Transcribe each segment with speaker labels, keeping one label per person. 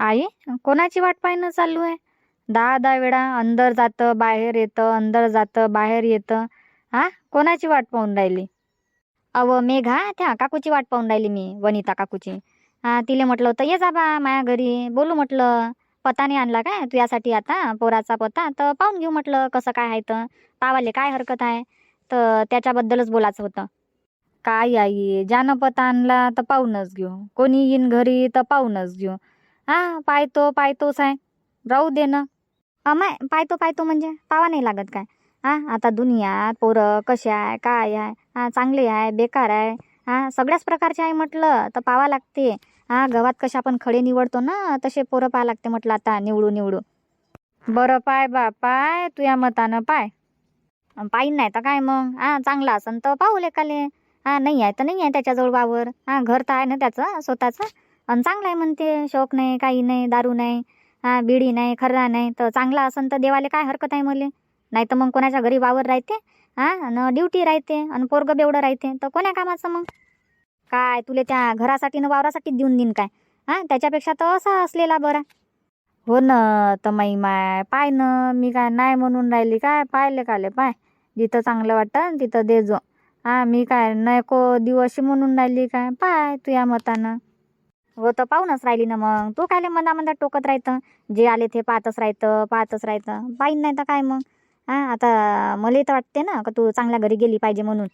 Speaker 1: आई कोणाची वाट पाहणं चालू आहे? दहा दहा वेळा अंदर जातं बाहेर येतं अंदर जातं बाहेर येतं. हा कोणाची वाट पाहून राहिली? अव मेघा त्या काकूची वाट पाहून राहिली मी वनिता काकूची. हा तिले म्हटलं होतं ये जा बा माया घरी. बोलू म्हटलं पता नाही आणला काय तू यासाठी आता पोराचा पत्ता तर पाहून घेऊ म्हटलं कसं काय आहे तर. पावाले काय हरकत आहे? तर त्याच्याबद्दलच बोलायचं होतं. काय आई ज्यानं पत्ता आणला तर पाहूनच घेऊ. कोणी येईन घरी तर पाहूनच घेऊ. हा पाहतो पाहतोच आहे राहू दे ना. अमाय पाहतो पाहतो म्हणजे पावा नाही लागत काय? हा आता दुनियात पोरं कसे आहे काय आहे? हा चांगले आहे बेकार आहे. हा सगळ्याच प्रकारचे आहे म्हटलं तर पावा लागते. हा गव्हात कशा आपण खडे निवडतो ना तसे पोरं पाहा लागते म्हटलं आता निवडू निवडू. बरं पाय बा पाय तुया मतानं पाय. अन नाही तर काय मग? हा चांगला असन तर पाहू लेकाले. हा नाही आहे तर नाही आहे त्याच्याजवळ वावर. हा घर तर आहे ना त्याचं स्वतःचं. आणि चांगलं आहे म्हणते शौक नाही काही नाही दारू नाही हा बिडी नाही खर्रा नाही. तर चांगला असन तर देवाले काय हरकत आहे मले? नाही तर मग कोणाच्या घरी वावर राहते हा आणि ड्युटी राहते आणि पोरगं बेवडं राहते. तर कोण्या कामाचं मग? काय तुले त्या घरासाठी न वावरासाठी देऊन देईन काय? हा त्याच्यापेक्षा तर असा असलेला बरा. हो ना तर माई माय पाय न मी काय नाही म्हणून राहिली काय? पाहिले काले पाय. जिथं चांगलं वाटतं तिथं दे जो. हा मी काय नको दिवशी म्हणून राहिली काय? पाय तुया मतानं. हो तर पाहूनच राहिली ना मग. तू कायले मना मनात टोकत राहतं? जे आले ते पाहतच राहतं पाहतच राहतं. पाहिन नाही तर काय मग? हा आता मला तर वाटते ना का तू चांगल्या घरी गेली पाहिजे म्हणून.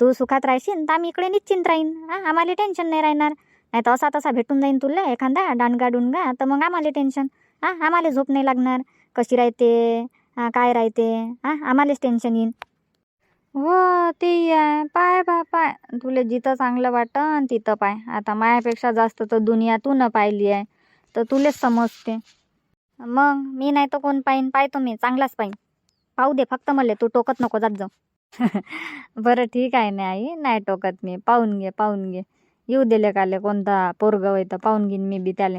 Speaker 1: तू सुखात राहशील तर आम्ही इकडे निश्चिंत राहीन. हा आम्हाला टेन्शन नाही राहणार. नाही तर असा तसा भेटून जाईन तुला एखादा डांडगा डुणगा तर मग आम्हाला टेन्शन. हा आम्हाला झोप नाही लागणार. कशी राहते? हा काय राहते? हा आम्हालाच टेन्शन येईन. हो ते तुला जिथं चांगलं वाटन तिथं पाय. आता मायापेक्षा जास्त तर दुनिया तू न पाहिली आहे. तर तुलेच समजते. मग मी नाही तर कोण पाहीन पाहतो मी. चांगलाच पाहीन पाहू दे फक्त मला तू टोकत नको जात जाऊ. बरं ठीक आहे ना आई. नाही टोकत मी. पाहून घे पाहून घे. येऊ दिले काले कोणता पोरग होय तर पाहून घेईन मी बी त्याला.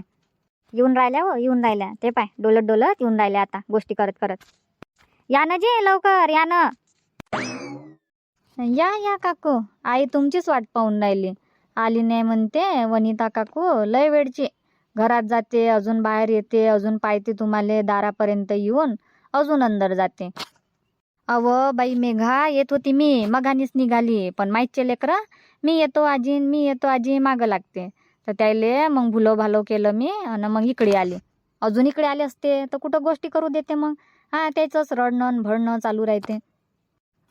Speaker 1: येऊन राहिल्या हो येऊन राहिल्या. ते पाय डोलत डोलत येऊन राहिल्या आता गोष्टी करत करत. या ना जे लवकर या ना. या या काकू. आई तुमचीच वाट पाहून राहिली. आली नाही म्हणते वनिता काकू लय वेळची घरात जाते अजून बाहेर येते अजून पाहते तुम्हाला दारापर्यंत येऊन अजून अंदर जाते. अव बाई मेघा येत होती मी मगानीच निघाली पण माहीतचे लेकरं मी येतो आजी मी येतो आजी मागं लागते. तर त्याले मग भुलो भालो केलं मी आणि मग इकडे आली. अजून इकडे आले असते तर कुठं गोष्टी करू देते मग? हा त्याचंच रडणं आणि भरणं चालू राहते.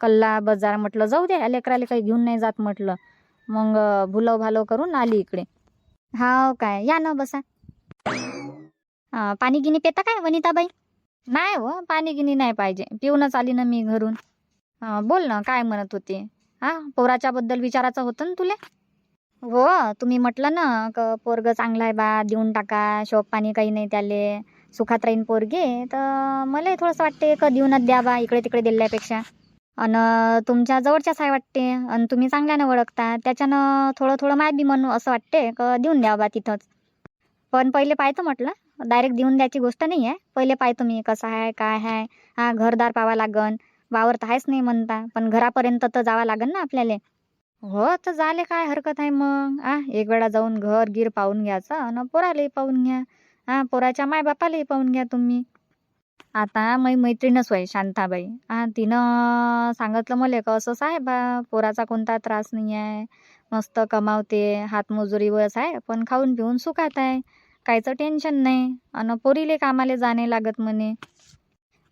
Speaker 1: कल्ला बाजार म्हटलं जाऊ द्या लेकराले काही घेऊन नाही जात म्हटलं. मग भुलव भालव करून आली इकडे. हाव काय या ना बसा. पाणी गिनी पेता काय वनिताबाई? नाही हो पाणी गिनी नाही पाहिजे. पिऊनच आली ना मी घरून. बोल ना काय म्हणत होते? हा पोराच्या बद्दल विचारायचं होतं ना तुले? हो तुम्ही म्हटलं ना क पोरग चांगला आहे बा देऊन टाका शोक पाणी काही नाही त्याले सुखात राहीन पोरगे. तर मला थोडंसं वाटते का देऊनच द्या बा इकडे तिकडे दिल्यापेक्षा. अन तुमच्या जवळच्याच आहे वाटते आणि तुम्ही चांगल्यानं ओळखता त्याच्यानं थोडं थोडं माय बी म्हणू असं वाटते का देऊन द्या बा तिथंच. पण पहिले पाहतो म्हटलं डायरेक्ट देऊन द्यायची गोष्ट नाही आहे पहिले पाहतो मी कसं आहे काय आहे हा घरदार पावा लागन वावर तर आहेच नाही म्हणता पण घरापर्यंत तर जावं लागन ना आपल्याला. हो तर झाले काय हरकत आहे मग? आ एक वेळा जाऊन घर गिर पाहून घ्यायचं आणि पोरालाही पाहून घ्या. हा पोराच्या मायबापालाही पाहून घ्या तुम्ही. आता मै मैत्रीणच होय शांताबाई. तिनं सांगितलं मला का असंच आहे बा पोराचा कोणता त्रास नाही आहे मस्त कमावते हातमजुरीवरच आहे पण खाऊन पिऊन सुखात आहे कायचं टेन्शन नाही आणि पोरीले कामाला जाणे लागत म्हणे.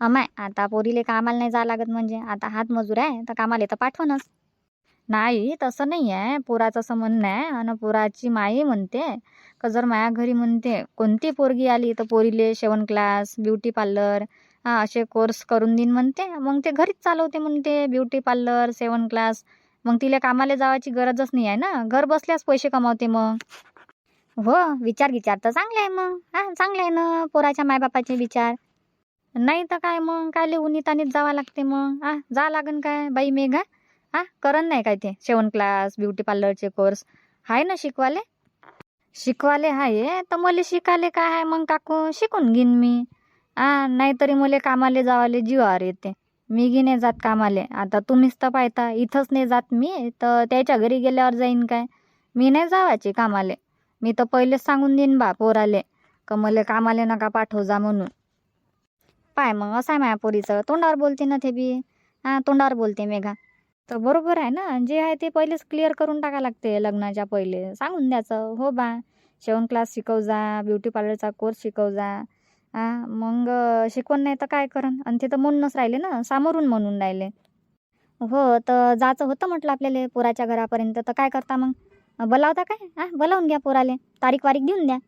Speaker 1: अमाय आता पोरीले कामाला नाही जा लागत म्हणजे आता हातमजूर आहे तर कामाला तर पाठवणच नाही तसं नाही आहे पोराचं असं म्हणणं आहे आणि पोराची माई म्हणते का जर माया घरी म्हणते कोणती पोरगी आली तर पोरीले शेवण क्लास ब्युटी पार्लर हा असे कोर्स करून देईन म्हणते. मग ते घरीच चालवते म्हणते ब्युटी पार्लर सेवन क्लास. मग तिला कामाला जावायची गरजच नाही आहे ना. घर बसल्यास पैसे कमावते मग. हो विचार विचार तर चांगले आहे मग. हा चांगले आहे ना पोराच्या मायबापाचे विचार. नाही तर काय मग? कायले उन्हीतानीच जावं लागते मग? हा जा लागन काय? बाई मेघा. हा करन नाही काय ते? शेवण क्लास ब्युटी पार्लरचे कोर्स. आहे ना शिकवाले? शिकवाले आहे तर मला शिकाले काय आहे मग काकू? शिकून घेईन मी. आ नाहीतरी मला कामाले जावाले जीवावर येते. मी गी नाही जात कामाले. आता तुम्हीच तर पाहता इथंच नाही जात मी तर त्याच्या घरी गेल्यावर जाईन काय? मी नाही जावायची कामाले. मी तर पहिलेच सांगून देईन बा पोराले का मला कामाले नका पाठव जा म्हणून. पाय मग असं आहे माया पोरीचं. तोंडावर बोलते ना ते बी. हां तोंडावर बोलते मेघा. तर बरोबर आहे ना. जे आहे ते पहिलेच क्लिअर करून टाका लागते लग्नाच्या पहिले. सांगून द्यायचं. हो बा. शेवण क्लास शिकव जा. ब्युटी पार्लरचा कोर्स शिकव जा. हां मग शिकवण नाही तर काय करण आणि ते तर म्हणूनच राहिले ना. सामोरून म्हणून राहिले. हो तर जायचं होतं म्हटलं आपल्याला पोराच्या घरापर्यंत. तर काय करता मग? बोलावता काय? हां बोलावून घ्या पोराले. तारीख वारीख देऊन द्या.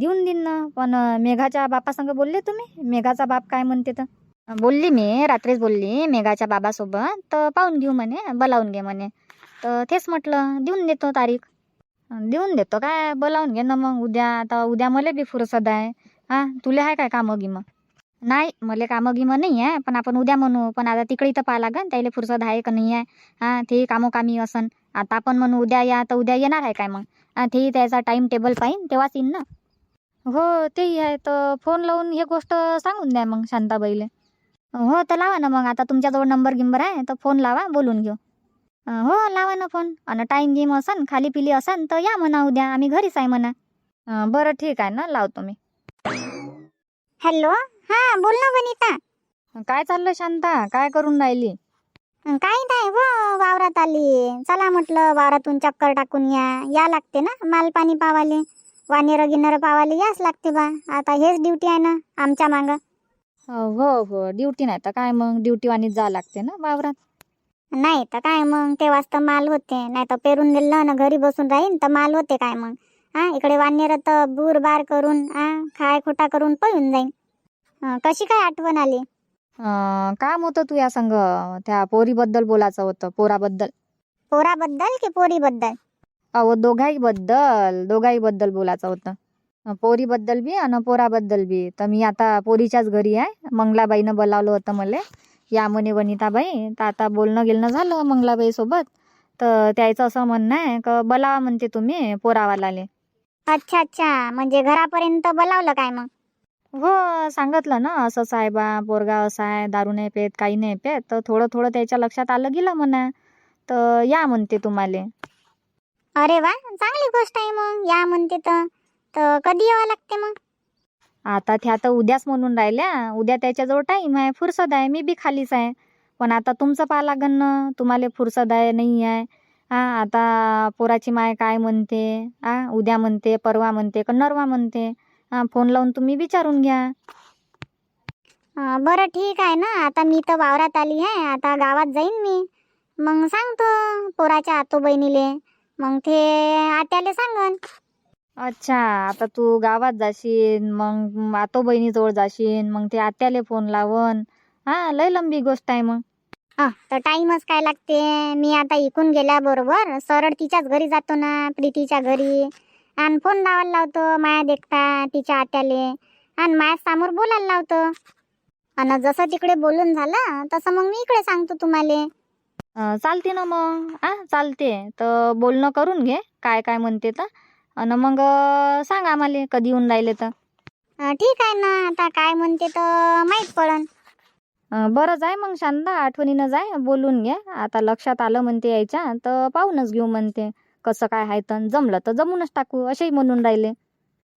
Speaker 1: देऊन देईन ना. पण मेघाच्या बापासंग बोलले तुम्ही? मेघाचा बाप काय म्हणते तर? बोलली मी रात्रीच बोलली मेघाच्या बाबासोबत. तर पाहून घेऊ म्हणे बोलावून घे म्हणे. तर तेच म्हटलं देऊन देतो तारीख. देऊन देतो काय बोलावून घे ना मग. उद्या आता उद्या मला बी फुरसद आहे. हां तुला आहे काय कामं गिमं नाही मला कामं गिमं नाही आहे पण आपण उद्या म्हणू. पण आता तिकडे तर पाहा लागन त्याला फुरसद आहे का नाही आहे. हां ते कामोकामी असन. आता आपण म्हणू उद्या या तर उद्या येणार आहे काय मग? तेही त्याचा टाईम टेबल पाहिन तेव्हाच येईन ना? हो तेही आहे. तर फोन लावून हे गोष्ट सांगून द्या मग शांताबाईले. हो तर लावा ना मग. आता तुमच्याजवळ नंबर गिंबर आहे तर फोन लावा बोलून घेऊ. हो लावा ना फोन आणि टाईम गिम असन खाली पिली असन तर या म्हणा उद्या. आम्ही घरीच आहे म्हणा. बरं ठीक आहे ना लावतो मी.
Speaker 2: हॅलो हा बोल ना वनिता.
Speaker 1: काय चाललं शांता? काय करून राहिली?
Speaker 2: काही नाही हो वावरात आली. चला म्हटलं वावरातून चक्कर टाकून या. या लागते ना माल पाणी पावाले. वानेर गिन्नर पावाले याच लागते बा. आता हेच ड्युटी आहे ना आमच्या माग.
Speaker 1: हो हो ड्युटी नाही तर काय मग? ड्युटी वाणीच जा लागते ना वावरात?
Speaker 2: नाही तर काय मग? तेव्हाच तर माल होते. नाही तर पेरून दिलं ना घरी बसून राहीन तर माल होते काय मग? हा इकडे वानेर तर बूर बार करून हा खाय खोटा करून पळून जाईन. अं, कशी काय आठवण आली?
Speaker 1: अं, काम होतं तू या संग त्या पोरीबद्दल बोलायचं होतं पोराबद्दल.
Speaker 2: पोराबद्दल की पोरीबद्दल?
Speaker 1: अहो दोघाही बद्दल दोघाही बद्दल बोलायचं होतं. पोरीबद्दल बी आणि पोराबद्दल बी. तर मी आता पोरीच्याच घरी आहे. मंगलाबाईनं बोलावलं होतं मला. या म्हणे वनिताबाई तर आता बोलणं गेलणं झालं मंगलाबाई सोबत. तर त्याचं असं म्हणणं आहे का बोलावा म्हणते तुम्ही पोरावालाले.
Speaker 2: अच्छा अच्छा. म्हणजे घरापर्यंत बोलावलं काय मग?
Speaker 1: हो सांगितलं ना. असंच आहे बा पोरगा असा आहे दारू नाही पेत काही नाही पेत. तर थोडं थोडं त्याच्या लक्षात आलं गेलं म्हणा. तर या म्हणते तुम्हाला.
Speaker 2: अरे वा चांगली गोष्ट आहे मग. या म्हणते तर. तर कधी यावं लागते मग?
Speaker 1: आता त्या तर उद्याच म्हणून राहिल्या. उद्या त्याच्याजवळ टाईम आहे फुरसत आहे. मी बी खालीच आहे. पण आता तुमचं पाहा लागन ना. तुम्हाला फुरसत आहे नाही आहे. हा आता पोराची माय काय म्हणते? हा उद्या म्हणते परवा म्हणते का नरवा म्हणते? हा फोन लावून तुम्ही विचारून घ्या.
Speaker 2: अं, बरं ठीक आहे ना. आता मी तर वावरात आली आहे. आता गावात जाईन मी. मग सांगतो पोराच्या आतो बहिणीले मग ते आत्याले सांगन.
Speaker 1: अच्छा आता तू गावात जाशील मग आतो बहिणीजवळ जाशील मग ते आत्याले फोन लावून. हा लय लंबी गोष्ट आहे मग.
Speaker 2: अं, तर टाईमच काय लागते? मी आता इकून गेल्याबरोबर सरळ तिच्याच घरी जातो ना प्रीतीच्या घरी. आणि फोन लावायला लावतो माया देखता तिच्या आत्याले. आणि माया समोर बोलायला लावतो. आणि जसं तिकडे बोलून झालं तसं मग मी इकडे सांगतो तुम्हाला.
Speaker 1: अं, चालते ना मग. आ चालते. तर बोलणं करून घे काय काय म्हणते तर. आणि मग सांग आम्हाला कधी येऊन राहिले तर.
Speaker 2: अं, ठीक आहे ना आता काय म्हणते तर माहीत पडन.
Speaker 1: अं, बरं जाय मग शांता आठवणीनं जाय बोलून घे. आता लक्षात आलं म्हणते यायच्या तर पाहूनच घेऊ म्हणते. कसं काय आहे तर जमलं तर जमूनच टाकू असेही म्हणून राहिले.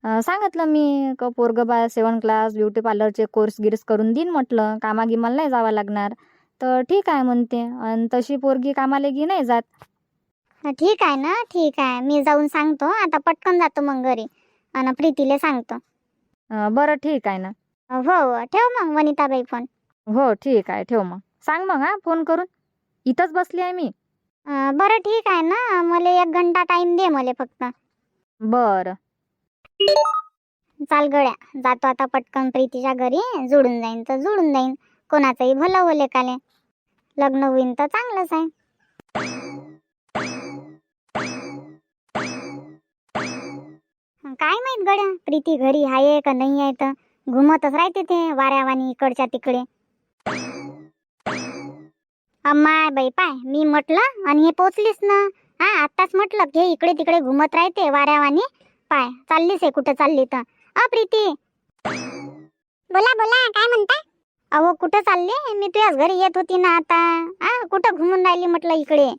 Speaker 1: अं, सांगितलं मी क पोरगं बा सेवन क्लास ब्युटी पार्लरचे कोर्स गिर्स करून देईन म्हटलं. कामागिमाला नाही जावं लागणार. तर ठीक आहे म्हणते. आणि तशी पोरगी कामाला गी नाही जात.
Speaker 2: ठीक आहे ना ठीक आहे. मी जाऊन सांगतो. आता पटकन जातो मग घरी. आणि प्रीतीले सांगतो.
Speaker 1: अं, बरं ठीक आहे ना.
Speaker 2: हो हो. ठेव मग वनिताबाई फोन.
Speaker 1: हो ठीक आहे. ठेव मग. सांग मग हा फोन करून. इथंच बसली आहे मी.
Speaker 2: अं, बरं ठीक आहे ना. मला एक घंटा टाइम दे मला फक्त.
Speaker 1: बरं.
Speaker 2: चाल गड्या. जातो आता पटकन प्रीतीच्या घरी. जुळून जाईन तर जुळून जाईन. कोणाचंही भलं होले काले. लग्न होईन तर चांगलंच आहे. काय माहीत गड्या प्रीती घरी आहे का नाही आहे तर घुमतच राहते ते वाऱ्यावानी इकडच्या तिकडे. अम्माय बाई पाय मी म्हटलं आणि हे पोचलीस ना. हा आताच म्हटलं घे इकडे तिकडे घुमत राहते वाऱ्यावानी. पाय चाललीस आहे कुठं चालली तर. अ प्रीती. बोला बोला काय म्हणता? अहो कुठं चालली? मी तुझ्याच घरी येत होती ना आता. आ कुठं घुमून राहिली म्हटलं इकडे?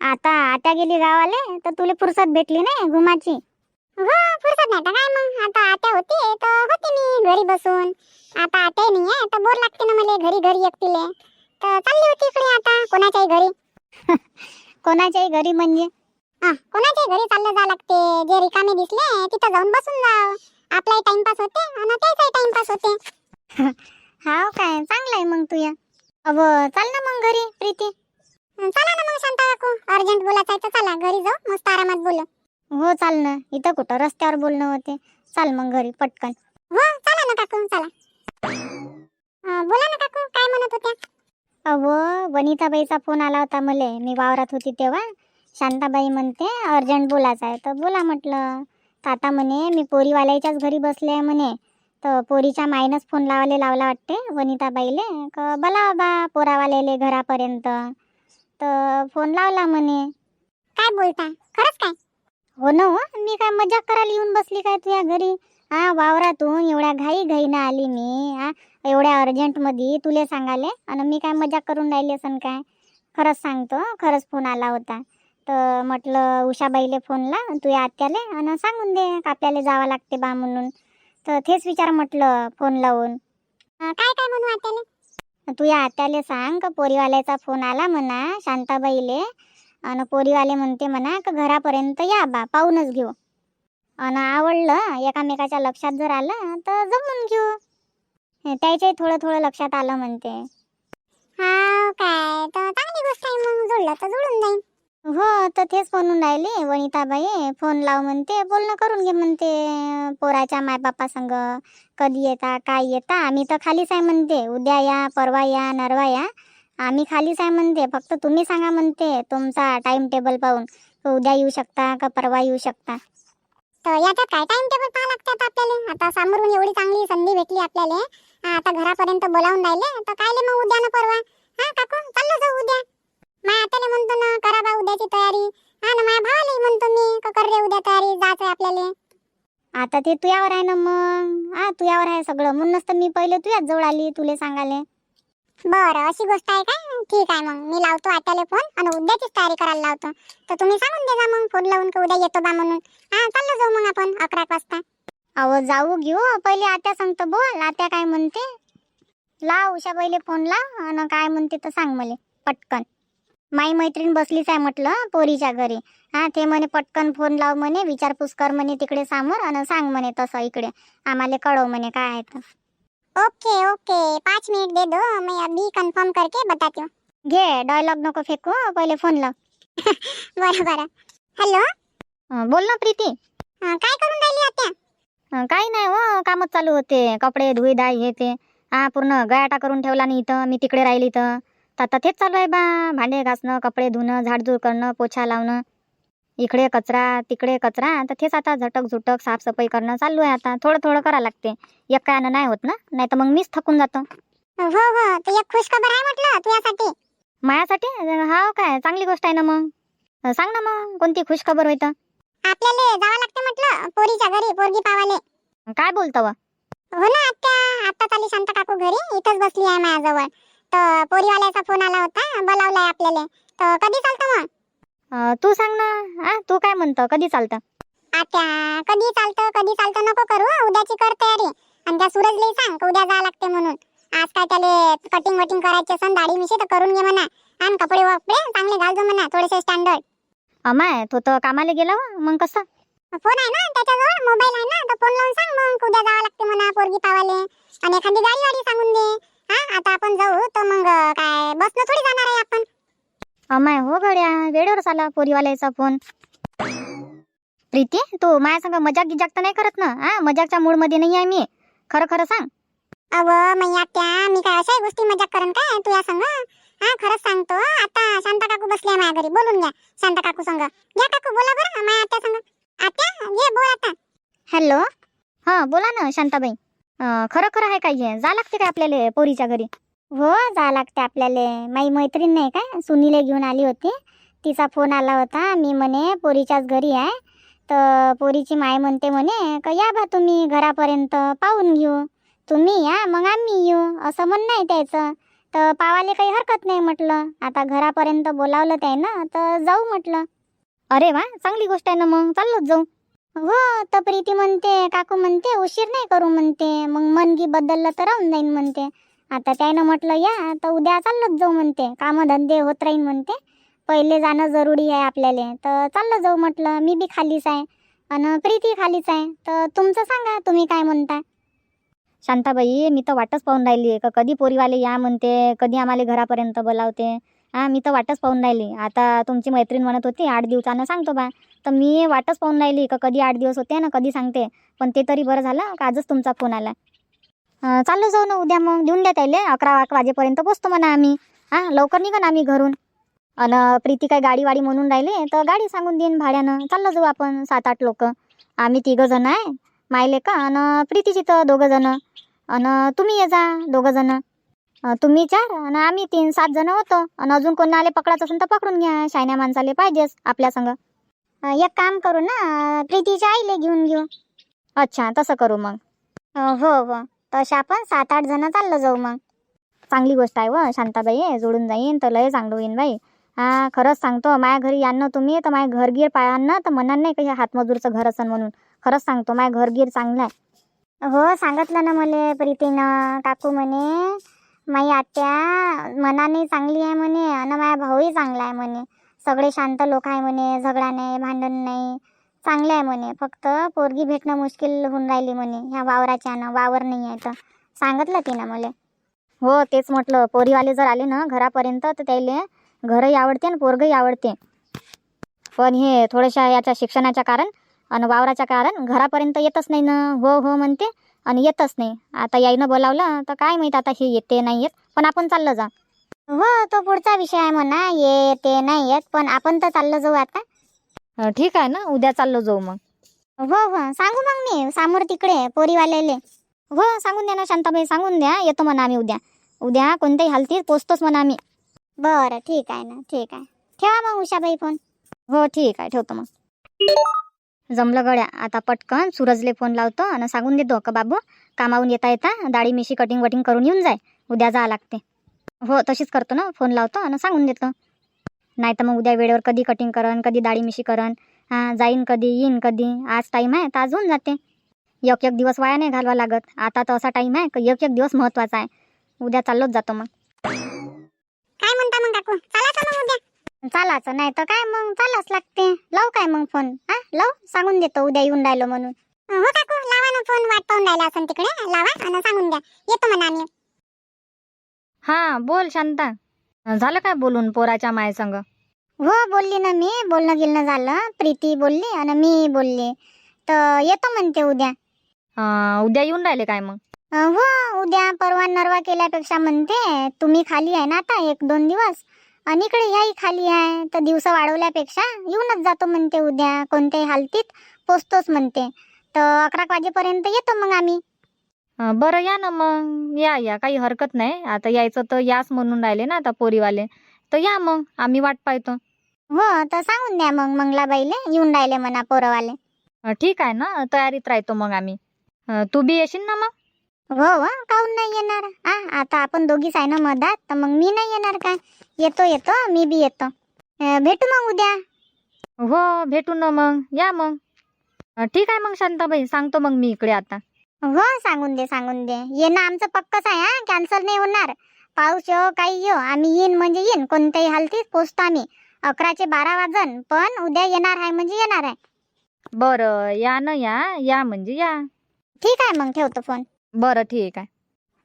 Speaker 2: आता आत्या गेली गावाले तर तुला फुरसत भेटली नाही घुमाची. हो फुरसत नाही काय मग? आता आत्या घरी बसून. आता आताही नाही आहे तर बोर लागते ना मला घरी घरी एकटीले. तर चालली होती इकडे आता कोणाच्याही घरी. कोणाच्याही घरी म्हणजे? हा कोणाच्याही घरी चाललं जा लागते. जे रिकामे दिसले तिथं जाऊन बसून जाव. आपलाही टाइमपास होते आणि त्याचाही टाइमपास होते. हाव काय चांगलं आहे मग तुया. अव चाल ना मग घरी प्रीती. चला ना मग शांता काकू अर्जंट बोलायचं आहे तर चला घरी जाऊ मस्त आरामात बोलू. हो चाल ना. इथं कुठं रस्त्यावर बोलणं होते. चाल मग घरी पटकन. हो चला ना काकू चला. अं, बोला ना काकू काय म्हणत होत्या? अव वनिताबाईचा फोन आला होता मले. मी वावरात होती तेव्हा. शांताबाई म्हणते अर्जंट बोलायचं आहे. तर बोला म्हटलं. तर आता म्हणे मी पोरीवाल्याच्याच घरी बसले आहे म्हणे. तर पोरीच्या माईनच फोन लावायला लावला वाटते वनिताबाईले. क बोला बा पोरावाल्याले घरापर्यंत. तर फोन लावला म्हणे. काय बोलता? खरंच काय? हो ना हो मी काय मजाक करायला येऊन बसली काय तुझ्या घरी? हा वावरातून एवढ्या घाई घाईनं आली मी हा एवढ्या अर्जंटमध्ये तुले सांगाले आणि मी काय मजाक करून राहिली असन काय? खरंच सांगतो खरंच फोन आला होता. तर म्हटलं उषाबाईले फोन ला तुझ्या आत्याले आणि सांगून दे का आपल्याला जावं लागते बा म्हणून. तर तेच विचार म्हटलं फोन लावून. काय काय म्हणू आत्याले? तुझ्या आत्याले सांग का पोरीवाल्याचा फोन आला म्हणा शांताबाईले. आणि पोरीवाले म्हणते म्हणा का घरापर्यंत या बा पाहूनच घेऊ. आणि आवडलं एकामेकाच्या लक्षात जर आलं तर जमून घेऊ. त्याच्याही थोडं थोडं लक्षात आलं म्हणते. हा काय तर चांगली गोष्ट आहे मग जुळलं तर जुळून जाईल हो तर तेच म्हणून राहिले वनिताबाई फोन लाव म्हणते बोलणं करून घे म्हणते पोराच्या मायबापा संग. कधी येता काय येता आम्ही तर खालीच आहे म्हणते उद्या या परवा या नरवा या. आम्ही खालीच आहे म्हणते फक्त तुम्ही सांगा म्हणते तुमचा टाइम टेबल पाहून. उद्या येऊ शकता का परवा येऊ शकता? तर याच्यात काय टाइम टेबल पाहा लागतात आपल्याला? आता समोरून एवढी चांगली संधी भेटली आपल्याला. आता घरापर्यंत बोलावून राहिले तर कायले मग उद्या ना परवा? हा काकू चाललो जाऊ उद्या. माया आत्याला म्हणतो ना करा बा उद्याची तयारी. हा ना माझ्या भावालाही म्हणतो मी का कर रे उद्या तयारी जायचंय आपल्याला. आता ते तुझ्यावर आहे ना मग. हा तुझ्यावर आहे सगळं. म्हणूनच तर मी पहिले तुझ्याच जवळ आली तुले सांगाले बरं अशी गोष्ट आहे काय ठीक आहे मग. मी लावतो आत्याला फोन आणि उद्याचीच तयारी करायला लावतो. तर तुम्ही सांगून देजा मग. फोन लावून का उद्या येतो बा म्हणून. हा चाललो जाऊ मग आपण. अकरा एक वाजता. अहो जाऊ घेऊ. पहिले आत्या सांगतो बोल. आत्या काय म्हणते? लाव उषा पहिले फोन लाव आणि काय म्हणते तर सांग मले. पटकन. माई मैत्रीण बसलीच आहे म्हटलं पोरीच्या घरी. हा ते म्हणे पटकन फोन लाव म्हणे. विचारपूस कर म्हणे तिकडे समोर. आणि सांग म्हणे तसं इकडे. आम्हाला कळव म्हणे काय आहे तर. Okay okay. पाच मिनिट दे दो मैं अभी कंफर्म करके बताती हूँ. घे डायलॉग नको फेकू पहिले फोन लाव. बरं बरं. हॅलो बोल ना प्रीती. काय करून राहिली आत्या काही नाही हो कामच चालू होते. कपडे धुई दाय हे ते. हा पूर्ण गयाटा करून ठेवला नाही इथं. मी तिकडे राहिली इथं. तर आता तेच चालू आहे बा. भांडे घासणं कपडे धुणं झाडझूड करणं पोछा लावणं. इकडे कचरा तिकडे कचरा तर तेच आता झटक झुटक साफसफाई करणं चालू आहे आता. थोडं थोडं करा लागते. एकानं नाही होत ना? नाही तर मग मीच थकून जातो. हो हो. ते एक खुश खबर आहे म्हटलं तुझ्यासाठी. मायासाठी हा काय? चांगली गोष्ट आहे ना मग. सांग ना मग कोणती खुश खबर होईत आपल्याला जावं लागते म्हटलं पोरीच्या घरी पोरगी पावाले. काय बोलतो व? हो ना आत्या. आता चाली शांत काकू घरी. इथंच बसली आहे माझ्याजवळ. तर पोरीवाल्याचा फोन आला होता बोलावलाय आपल्याला. तर कधी चालतं मग? तू सांग ना. हा तू काय म्हणतो? कधी चालतं? आत्या कधी चालतं कधी चालतं नको करू हं, उद्याची कर तयारी. आणि त्या सूरजलाही सांग का उद्या जावं लागते म्हणून. आज काय त्याले कटिंग वटिंग करायचे सण दाढी मिशी तर करून घे म्हणा. आणि कपडे वपडे चांगले घालजो म्हणा थोडेसे स्टँडर्ड अमाय तो तर कामाला गेला वा. मग कसं? फोन आहे ना त्याच्याजवळ? मोबाईल आहे ना? तर फोन लावून सांग मग उद्या जावं लागते म्हणा पोरगी पावाले. आणि एखादी गाडी वाडी सांगून दे. हा आता आपण जाऊ तर मग काय बसनं थोडी जाणार आहे आपण. अमाय हो गड्या वेळेवरच आला पोरीवाल्याचा फोन प्रीती तू माझ्या संग मजाक गिजाक तर नाही करत ना? हा मजाकच्या मूडमध्ये नाही आहे मी. खरं खरं सांग. अव मैया त्या मी काय अशाही गोष्टी मजाक करन काय तुझ्या संग? हा खरंच सांगतो आता शांता काकू बसली आहे माझ्या घरी. बोलून घ्या शांता काकू संग. घ्या काकू बोला बरं माझ्या आत्या संग. आत्या घे बोल आता. हॅलो. हा बोला ना शांताबाई. खरं खरं आहे काय हे? जा लागते काय आपल्याला पोरीच्या घरी? हो जा लागते आपल्याला. माई मैत्रीण नाही काय सुनीले घेऊन आली होती. तिचा फोन आला होता. मी म्हणे पोरीच्याच घरी आहे. तर पोरीची माय म्हणते म्हणे का या बा तुम्ही घरापर्यंत पाहून घेऊ. तुम्ही या मग आम्ही येऊ. असं म्हणणं आहे त्याचं. तर पावाले काही हरकत नाही म्हटलं. आता घरापर्यंत बोलावलं त्यानं तर जाऊ म्हटलं. अरे वा चांगली गोष्ट आहे ना मग. चाललोच जाऊ. हो तर प्रीती म्हणते काकू म्हणते उशीर नाही करू म्हणते. मग मनगी बदललं तर राहून जाईन म्हणते. आता त्यानं म्हटलं या तर उद्या चाललंच जाऊ म्हणते. कामधंदे होत राहीन म्हणते. पहिले जाणं जरुरी आहे आपल्याला. तर चाललं जाऊ म्हटलं. मी बी खालीच आहे. आणि प्रीती खालीच आहे. तर तुमचं सांगा तुम्ही काय म्हणता
Speaker 1: शांताबाई मी तर वाटच पाहून राहिली का कधी पोरीवाले या म्हणते. कधी आम्हाला घरापर्यंत बोलावते. हां मी तर वाटच पाहून राहिली. आता तुमची मैत्रीण म्हणत होती आठ दिवसानं सांगतो बा. तर मी वाटच पाहून राहिली का कधी आठ दिवस होते ना कधी सांगते. पण ते तरी बरं झालं का आजच तुमचा फोन आला. चाललो जाऊ ना उद्या मग देऊन द्या त्याले अकरा अकरा वाजेपर्यंत पोचतो म्हणा आम्ही. हां लवकर निघा ना आम्ही घरून. अन प्रीती काय गाडी वाडी म्हणून राहिले तर गाडी सांगून देईन भाड्यानं. चाललो जाऊ आपण सात आठ लोक. आम्ही तिघं जण आहे मायले का आणि प्रीतीची तर दोघं जण आणि तुम्ही ये जा दोघं जण तुम्ही चार आणि आम्ही तीन सात जण होतो. आणि अजून कोणी आले पकडायचं असेल तर पकडून घ्या शायन्या माणसाले पाहिजेच आपल्या संग.
Speaker 2: एक काम करू ना प्रीतीच्या आईले घेऊन घेऊ.
Speaker 1: अच्छा तसं करू मग.
Speaker 2: हो हो. तशा आपण सात आठ जण चाललो जाऊ मग.
Speaker 1: चांगली गोष्ट आहे व शांताबाई जोडून जाईन तर लय चांगलं होईन बाई. हा खरंच सांगतो माझ्या घरी यान ना तुम्ही तर माझ्या घरगीर पायांना तर म्हणाल नाही का हे हातमजूरचं घर असन म्हणून. खरंच सांगतो माझ्या घरगीर चांगलं आहे.
Speaker 2: हो सांगितलं ना मला प्रीतीनं काकू म्हणे माई आत्या मनाने चांगली आहे म्हणे आणि माझा भाऊही चांगला आहे म्हणे. सगळे शांत लोक आहे म्हणे झगडा नाही भांडण नाही. चांगले आहे म्हणे. फक्त पोरगी भेटणं मुश्किल होऊन राहिली म्हणे. ह्या वावराच्यानं वावर नाही आहे तर. सांगितलं तिनं मला.
Speaker 1: हो तेच म्हटलं. पोरीवाले जर आले ना घरापर्यंत तर त्याले घरही आवडते आणि पोरगही आवडते. पण हे थोड्याशा याच्या शिक्षणाच्या कारण आणि वावराच्या कारण घरापर्यंत येतच नाही ना. हो हो म्हणते आणि येतच नाही. आता याईनं बोलावलं तर काय माहीत आता हे येते नाही येत. पण आपण चाललं जा.
Speaker 2: हो तो पुढचा विषय आहे म्हणा. ये ते नाही येत. पण आपण तर चाललं जाऊ आता.
Speaker 1: ठीक आहे ना? उद्या चाललो जाऊ मग.
Speaker 2: हो हो. सांगू मग मी. समोर तिकडे पोरीवाल्याले.
Speaker 1: हो सांगून द्या ना शांताबाई सांगून द्या. येतो म्हणा आम्ही उद्या. उद्या कोणत्याही हालतीत पोचतोच म्हणा आम्ही.
Speaker 2: बरं ठीक आहे ना. ठीक आहे. ठेवा मग उषाबाई फोन.
Speaker 1: हो ठीक आहे. ठेवतो मग. जमलं गड्या. आता पटकन सूरजले फोन लावतो आणि सांगून देतो का बाबू? कामावून येता येता दाढी मिशी कटिंग वटिंग करून येऊन जाय. उद्या जा लागते. हो तशीच करतो ना. फोन लावतो आणि सांगून देतो. नाही तर मग उद्या वेळेवर कधी कटिंग करन कधी दाढी मिशी करन हां जाईन कधी येईन कधी आज टाईम आहे तर आज होऊन जाते. एक एक दिवस वाया नाही घालवा लागत. आता तर असा टाईम आहे की एक एक दिवस महत्त्वाचा आहे. उद्या चाललोच जातो मग.
Speaker 2: काय म्हणता मग काकू? चालायचं मग उद्या. चालायचं नाही तर काय मग चालाच लागते. लावू काय मग फोन हा लावू? सांगून देतो उद्या येऊन राहिलो म्हणून. हो काकू लावा ना फोन वाट पाहून राहिला असं तिकडे. लावा आणि सांगून द्या. येतो म्हणा आम्ही.
Speaker 1: हां बोल शांता. झालं काय बोलून पोराच्या मायसंग?
Speaker 2: हो बोलली ना मी. बोलणं गिलणं झालं. प्रीती बोलली आणि मी बोलली. तर येतो म्हणते उद्या.
Speaker 1: अं, उद्या येऊन राहिले काय मग?
Speaker 2: अं, हो उद्या परवा नरवा केल्यापेक्षा म्हणते. तुम्ही खाली आहे ना आता एक दोन दिवस. आणि इकडे ह्याही खाली आहे. तर दिवस वाढवल्यापेक्षा येऊनच जातो म्हणते उद्या. कोणत्याही हालतीत पोचतोच म्हणते. तर अकरा वाजेपर्यंत येतो मग आम्ही.
Speaker 1: बरं या ना मग. या या. काही हरकत नाही. आता यायचं तर याच म्हणून राहिले ना आता पोरीवाले. तर या मग. आम्ही वाट पाहतो.
Speaker 2: हो तर सांगून द्या मग मंगलाबाईले. येऊन राहिले म्हणा पोरवाले.
Speaker 1: अं, ठीक आहे ना. तयारीत राहतो मग आम्ही. अं, तू बी येशील ना मग?
Speaker 2: हो हो. काहून नाही येणार? आ आता आपण दोघीच आहे ना मधात. तर मग मी नाही येणार काय? येतो येतो. मी बी येतो. अं, भेटू मग उद्या.
Speaker 1: हो भेटू ना मग. या मग. अं, ठीक आहे मग शांताबाई. सांगतो मग मी इकडे आता.
Speaker 2: हो सांगून दे सांगून दे. येणं आमचं पक्कच आहे हा. कॅन्सल नाही होणार. पाऊस येऊ काही येऊ आम्ही येईन म्हणजे येईन. कोणत्याही हालतीत पोचतो आम्ही. अकराचे बारा वाजन पण उद्या येणार आहे म्हणजे येणार आहे.
Speaker 1: बरं या ना या. या म्हणजे या.
Speaker 2: ठीक आहे मग ठेवतो फोन.
Speaker 1: बरं ठीक आहे.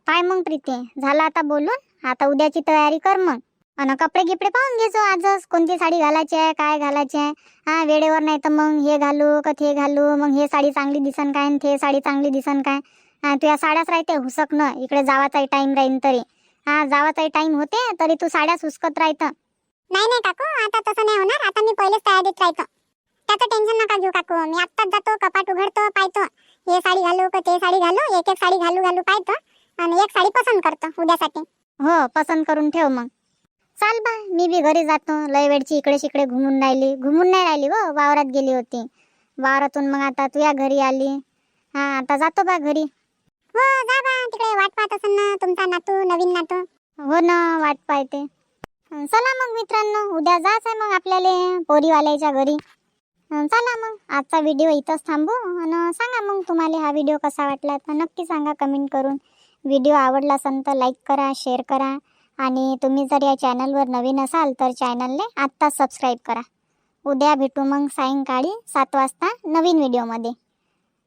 Speaker 2: काय मग प्रीती. झालं आता बोलून. आता उद्याची तयारी कर मग. आणि कपडे गिपडे पाहून घ्यायचो आजच. कोणती साडी घालायची आहे काय घालायची आहे? हा वेळेवर नाही तर मग हे घालू का ते घालू? मग हे साडी चांगली दिसन काय आणि ते साडी चांगली दिसन काय? हा तुझ्या साड्याच राहते हुसकणं इकडे जावाचाही टाइम राहीन तरी. हा जावाचाही टाइम होते तरी तू साड्याच हुसकत राहतं. नाही नाही काकू आता तसं नाही होणार. आता मी पहिलेच तयारीत राहतो. त्याचं टेन्शन नका घेऊ काकू. मी आत्ताच जातो कपाट उघडतो पाहतो. हे साडी घालू का ते साडी घालू? एक एक साडी घालू घालू पाहतो. आणि एक साडी पसंत करतो उद्यासाठी. हो पसंत करून ठेव मग. चाल बा मी बी घरी जातो. लय वेळची इकडे तिकडे घुमून राहिली. घुमून नाही राहिली व वावरात गेली होती. वावरातून मग आता तुझ्या घरी आली. हा आता जातो बा घरी. हो जा बा तिकडे वाट पाहत असेल ना तुमचा नातू नवीन नातू. हो ना वाट पाहते. चला मग मित्रांनो उद्या जायचं आहे मग आपल्याला पोरीवाल्याच्या घरी. चला मग आजचा व्हिडिओ इथंच थांबू. आणि सांगा मग तुम्हाला हा व्हिडिओ कसा वाटला तर नक्की सांगा कमेंट करून. व्हिडिओ आवडला असेल तर लाईक करा शेअर करा. आणि तुम्ही जर या चॅनलवर नवीन असाल तर चॅनलने आत्ताच सबस्क्राईब करा. उद्या भेटू मग सायंकाळी सात वाजता नवीन व्हिडिओमध्ये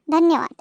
Speaker 2: धन्यवाद.